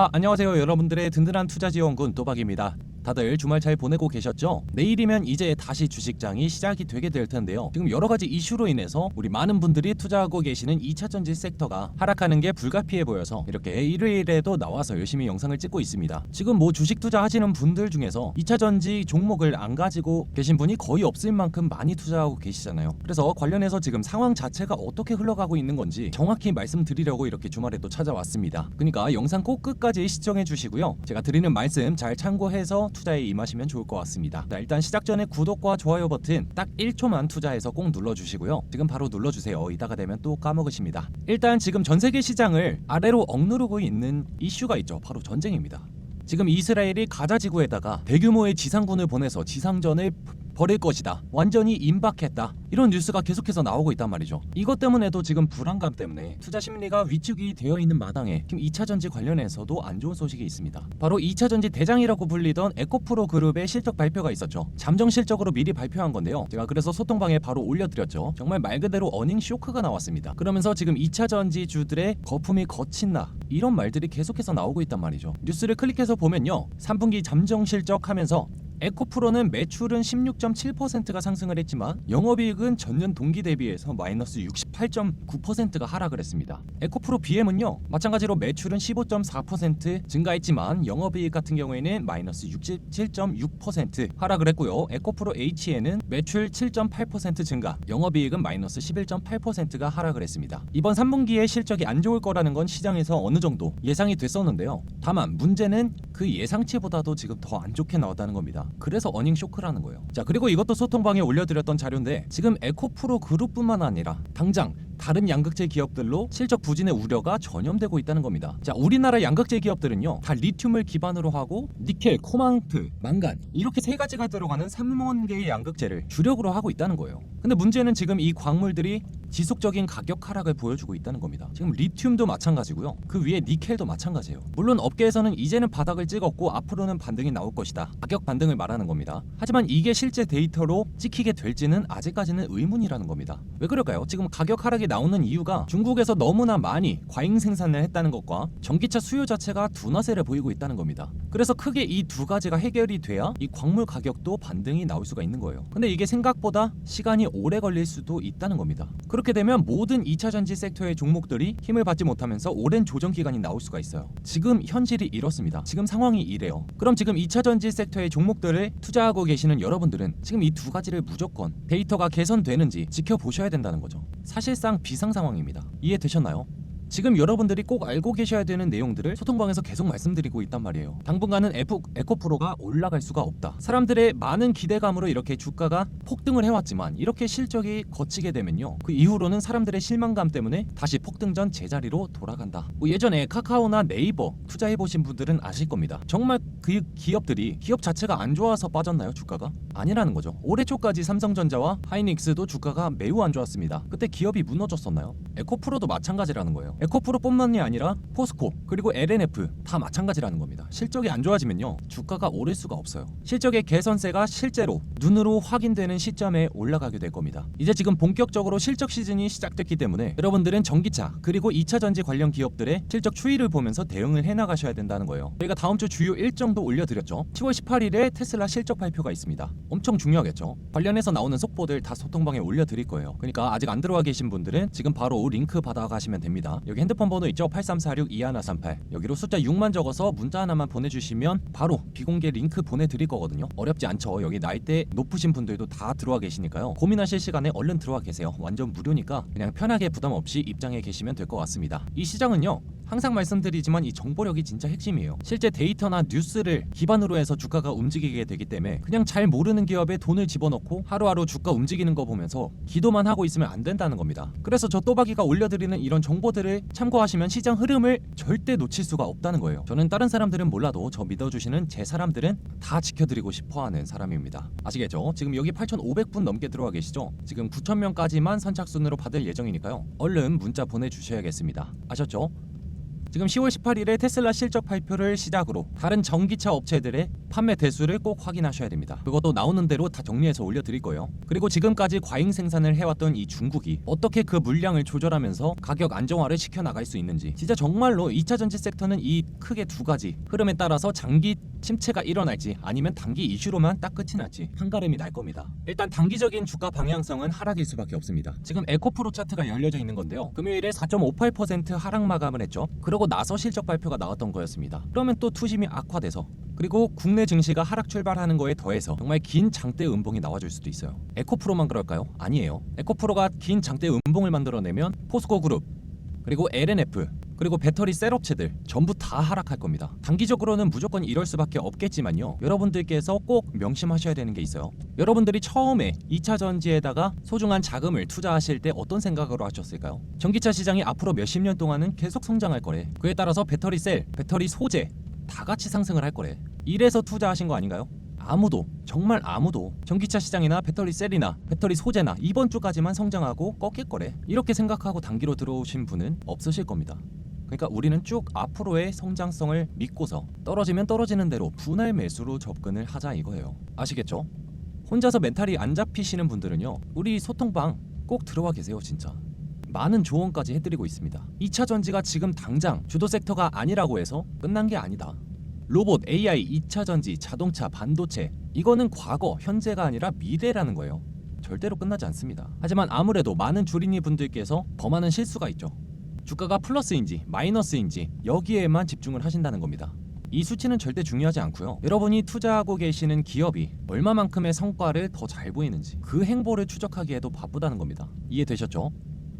자, 안녕하세요. 여러분들의 든든한 투자 지원군 또박입니다. 다들 주말 잘 보내고 계셨죠? 내일이면 이제 다시 주식장이 시작이 되게 될 텐데요. 지금 여러 가지 이슈로 인해서 우리 많은 분들이 투자하고 계시는 2차 전지 섹터가 하락하는 게 불가피해 보여서 이렇게 일요일에도 나와서 열심히 영상을 찍고 있습니다. 지금 뭐 주식 투자하시는 분들 중에서 2차 전지 종목을 안 가지고 계신 분이 거의 없을 만큼 많이 투자하고 계시잖아요. 그래서 관련해서 지금 상황 자체가 어떻게 흘러가고 있는 건지 정확히 말씀드리려고 이렇게 주말에 또 찾아왔습니다. 그러니까 영상 꼭 끝까지 시청해 주시고요. 제가 드리는 말씀 잘 참고해서 투자에 임하시면 좋을 것 같습니다. 자, 일단 시작 전에 구독과 좋아요 버튼 딱 1초만 투자해서 꼭 눌러주시고요. 지금 바로 눌러주세요. 이따가 되면 또 까먹으십니다. 일단 지금 전 세계 시장을 아래로 억누르고 있는 이슈가 있죠. 바로 전쟁입니다. 지금 이스라엘이 가자 지구에다가 대규모의 지상군을 보내서 지상전을 벌일 것이다. 완전히 임박했다. 이런 뉴스가 계속해서 나오고 있단 말이죠. 이것 때문에도 지금 불안감 때문에 투자 심리가 위축이 되어 있는 마당에 지금 2차 전지 관련해서도 안 좋은 소식이 있습니다. 바로 2차 전지 대장이라고 불리던 에코프로 그룹의 실적 발표가 있었죠. 잠정 실적으로 미리 발표한 건데요. 제가 그래서 소통방에 바로 올려드렸죠. 정말 말 그대로 어닝 쇼크가 나왔습니다. 그러면서 지금 2차 전지 주들의 거품이 거친 나 이런 말들이 계속해서 나오고 있단 말이죠. 뉴스를 클릭해서 보면요. 3분기 잠정 실적 하면서 에코프로는 매출은 16.7%가 상승을 했지만 영업이익은 전년 동기 대비해서 마이너스 68.9%가 하락을 했습니다. 에코프로 BM은요 마찬가지로 매출은 15.4% 증가했지만 영업이익 같은 경우에는 마이너스 67.6% 하락을 했고요. 에코프로 HN은 매출 7.8% 증가, 영업이익은 마이너스 11.8%가 하락을 했습니다. 이번 3분기에 실적이 안 좋을 거라는 건 시장에서 어느 정도 예상이 됐었는데요. 다만 문제는 그 예상치보다도 지금 더 안 좋게 나왔다는 겁니다. 그래서 어닝 쇼크라는 거예요. 자 그리고 이것도 소통 방에 올려드렸던 자료인데 지금 에코프로 그룹뿐만 아니라 당장 다른 양극재 기업들로 실적 부진의 우려가 전염되고 있다는 겁니다. 자, 우리나라 양극재 기업들은요, 다 리튬을 기반으로 하고 니켈, 코망트, 망간 이렇게 세 가지가 들어가는 3원계의 양극재를 주력으로 하고 있다는 거예요. 근데 문제는 지금 이 광물들이 지속적인 가격 하락을 보여주고 있다는 겁니다. 지금 리튬도 마찬가지고요. 그 위에 니켈도 마찬가지예요. 물론 업계에서는 이제는 바닥을 찍었고 앞으로는 반등이 나올 것이다. 가격 반등을 말하는 겁니다. 하지만 이게 실제 데이터로 찍히게 될지는 아직까지는 의문이라는 겁니다. 왜 그럴까요? 지금 가격 하락이 나오는 이유가 중국에서 너무나 많이 과잉 생산을 했다는 것과 전기차 수요 자체가 둔화세를 보이고 있다는 겁니다. 그래서 크게 이 두 가지가 해결이 돼야 이 광물 가격도 반등이 나올 수가 있는 거예요. 근데 이게 생각보다 시간이 오래 걸릴 수도 있다는 겁니다. 그렇게 되면 모든 2차 전지 섹터의 종목들이 힘을 받지 못하면서 오랜 조정 기간이 나올 수가 있어요. 지금 현실이 이렇습니다. 지금 상황이 이래요. 그럼 지금 2차 전지 섹터의 종목들을 투자하고 계시는 여러분들은 지금 이 두 가지를 무조건 데이터가 개선되는지 지켜보셔야 된다는 거죠. 사실상 비상 상황입니다. 이해되셨나요? 지금 여러분들이 꼭 알고 계셔야 되는 내용들을 소통방에서 계속 말씀드리고 있단 말이에요. 당분간은 에프, 에코프로가 올라갈 수가 없다. 사람들의 많은 기대감으로 이렇게 주가가 폭등을 해왔지만 이렇게 실적이 거치게 되면요. 그 이후로는 사람들의 실망감 때문에 다시 폭등 전 제자리로 돌아간다. 뭐 예전에 카카오나 네이버 투자해보신 분들은 아실 겁니다. 정말 그 기업들이 기업 자체가 안 좋아서 빠졌나요 주가가? 아니라는 거죠. 올해 초까지 삼성전자와 하이닉스도 주가가 매우 안 좋았습니다. 그때 기업이 무너졌었나요? 에코프로도 마찬가지라는 거예요. 에코프로뿐만이 아니라 포스코 그리고 LNF 다 마찬가지라는 겁니다. 실적이 안 좋아지면요 주가가 오를 수가 없어요. 실적의 개선세가 실제로 눈으로 확인되는 시점에 올라가게 될 겁니다. 이제 지금 본격적으로 실적 시즌이 시작됐기 때문에 여러분들은 전기차 그리고 2차 전지 관련 기업들의 실적 추이를 보면서 대응을 해나가셔야 된다는 거예요. 저희가 다음 주 주요 일정 도 올려드렸죠. 10월 18일에 테슬라 실적 발표가 있습니다. 엄청 중요하겠죠. 관련해서 나오는 속보들 다 소통방에 올려드릴 거예요. 그러니까 아직 안 들어와 계신 분들은 지금 바로 링크 받아가시면 됩니다. 여기 핸드폰 번호 있죠? 8346-2138 여기로 숫자 6만 적어서 문자 하나만 보내주시면 바로 비공개 링크 보내드릴 거거든요. 어렵지 않죠. 여기 나이대 높으신 분들도 다 들어와 계시니까요. 고민하실 시간에 얼른 들어와 계세요. 완전 무료니까 그냥 편하게 부담 없이 입장해 계시면 될 것 같습니다. 이 시장은요. 항상 말씀드리지만 이 정보력이 진짜 핵심이에요. 실제 데이터나 뉴스를 기반으로 해서 주가가 움직이게 되기 때문에 그냥 잘 모르는 기업에 돈을 집어넣고 하루하루 주가 움직이는 거 보면서 기도만 하고 있으면 안 된다는 겁니다. 그래서 저 또박이가 올려드리는 이런 정보들을 참고하시면 시장 흐름을 절대 놓칠 수가 없다는 거예요. 저는 다른 사람들은 몰라도 저 믿어주시는 제 사람들은 다 지켜드리고 싶어하는 사람입니다. 아시겠죠? 지금 여기 8,500분 넘게 들어와 계시죠? 지금 9,000명까지만 선착순으로 받을 예정이니까요. 얼른 문자 보내주셔야겠습니다. 아셨죠? 지금 10월 18일에 테슬라 실적 발표를 시작으로 다른 전기차 업체들의 판매 대수를 꼭 확인하셔야 됩니다. 그것도 나오는 대로 다 정리해서 올려드릴 거예요. 그리고 지금까지 과잉 생산을 해왔던 이 중국이 어떻게 그 물량을 조절하면서 가격 안정화를 시켜 나갈 수 있는지 진짜 정말로 2차 전지 섹터는 이 크게 두 가지 흐름에 따라서 장기 침체가 일어날지 아니면 단기 이슈로만 딱 끝이 날지 한가름이 날 겁니다. 일단 단기적인 주가 방향성은 하락일 수밖에 없습니다. 지금 에코프로 차트가 열려져 있는 건데요. 금요일에 4.58% 하락 마감을 했죠. 그러고 나서 실적 발표가 나왔던 거였습니다. 그러면 또 투심이 악화돼서 그리고 국내 증시가 하락 출발하는 거에 더해서 정말 긴 장대 음봉이 나와줄 수도 있어요. 에코프로만 그럴까요? 아니에요. 에코프로가 긴 장대 음봉을 만들어내면 포스코 그룹 그리고 LNF 그리고 배터리 셀 업체들 전부 다 하락할 겁니다. 단기적으로는 무조건 이럴 수밖에 없겠지만요. 여러분들께서 꼭 명심하셔야 되는 게 있어요. 여러분들이 처음에 2차 전지에다가 소중한 자금을 투자하실 때 어떤 생각으로 하셨을까요? 전기차 시장이 앞으로 몇십 년 동안은 계속 성장할 거래. 그에 따라서 배터리 셀, 배터리 소재 다 같이 상승을 할 거래. 이래서 투자하신 거 아닌가요? 아무도 정말 아무도 전기차 시장이나 배터리 셀이나 배터리 소재나 이번 주까지만 성장하고 꺾일 거래 이렇게 생각하고 단기로 들어오신 분은 없으실 겁니다. 그러니까 우리는 쭉 앞으로의 성장성을 믿고서 떨어지면 떨어지는 대로 분할 매수로 접근을 하자 이거예요. 아시겠죠? 혼자서 멘탈이 안 잡히시는 분들은요. 우리 소통방 꼭 들어와 계세요, 진짜. 많은 조언까지 해드리고 있습니다. 2차 전지가 지금 당장 주도 섹터가 아니라고 해서 끝난 게 아니다. 로봇, AI, 2차 전지, 자동차, 반도체 이거는 과거, 현재가 아니라 미래라는 거예요. 절대로 끝나지 않습니다. 하지만 아무래도 많은 주린이 분들께서 범하는 실수가 있죠. 주가가 플러스인지 마이너스인지 여기에만 집중을 하신다는 겁니다. 이 수치는 절대 중요하지 않고요. 여러분이 투자하고 계시는 기업이 얼마만큼의 성과를 더 잘 보이는지 그 행보를 추적하기에도 바쁘다는 겁니다. 이해되셨죠?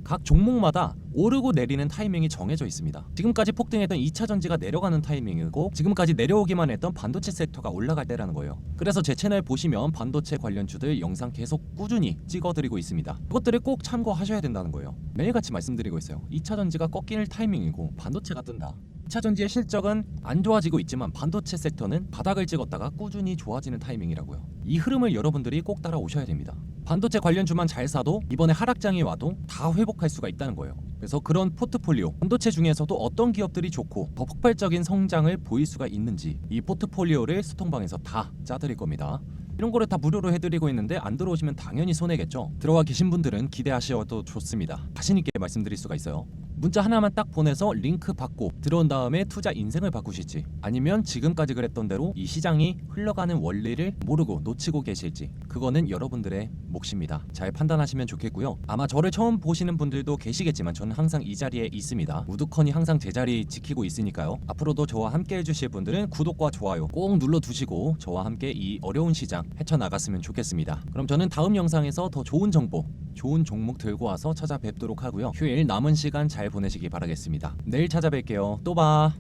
각 종목마다 오르고 내리는 타이밍이 정해져 있습니다. 지금까지 폭등했던 2차 전지가 내려가는 타이밍이고 지금까지 내려오기만 했던 반도체 섹터가 올라갈 때라는 거예요. 그래서 제 채널 보시면 반도체 관련주들 영상 계속 꾸준히 찍어드리고 있습니다. 그것들을 꼭 참고하셔야 된다는 거예요. 매일같이 말씀드리고 있어요. 2차 전지가 꺾일 타이밍이고 반도체가 뜬다. 2차 전지의 실적은 안 좋아지고 있지만 반도체 섹터는 바닥을 찍었다가 꾸준히 좋아지는 타이밍이라고요. 이 흐름을 여러분들이 꼭 따라오셔야 됩니다. 반도체 관련주만 잘 사도 이번에 하락장이 와도 다 회복할 수가 있다는 거예요. 그래서 그런 포트폴리오, 반도체 중에서도 어떤 기업들이 좋고 더 폭발적인 성장을 보일 수가 있는지 이 포트폴리오를 수통방에서 다 짜드릴 겁니다. 이런 거를 다 무료로 해드리고 있는데 안 들어오시면 당연히 손해겠죠. 들어와 계신 분들은 기대하셔도 좋습니다. 자신 있게 말씀드릴 수가 있어요. 문자 하나만 딱 보내서 링크 받고 들어온 다음에 투자 인생을 바꾸실지 아니면 지금까지 그랬던 대로 이 시장이 흘러가는 원리를 모르고 놓치고 계실지 그거는 여러분들의 몫입니다. 잘 판단하시면 좋겠고요. 아마 저를 처음 보시는 분들도 계시겠지만 저는 항상 이 자리에 있습니다. 우두커니 항상 제 자리 지키고 있으니까요. 앞으로도 저와 함께 해주실 분들은 구독과 좋아요 꼭 눌러두시고 저와 함께 이 어려운 시장 헤쳐나갔으면 좋겠습니다. 그럼 저는 다음 영상에서 더 좋은 정보 좋은 종목 들고 와서 찾아뵙도록 하고요. 휴일 남은 시간 잘 보내시기 바라겠습니다. 내일 찾아뵐게요. 또 봐.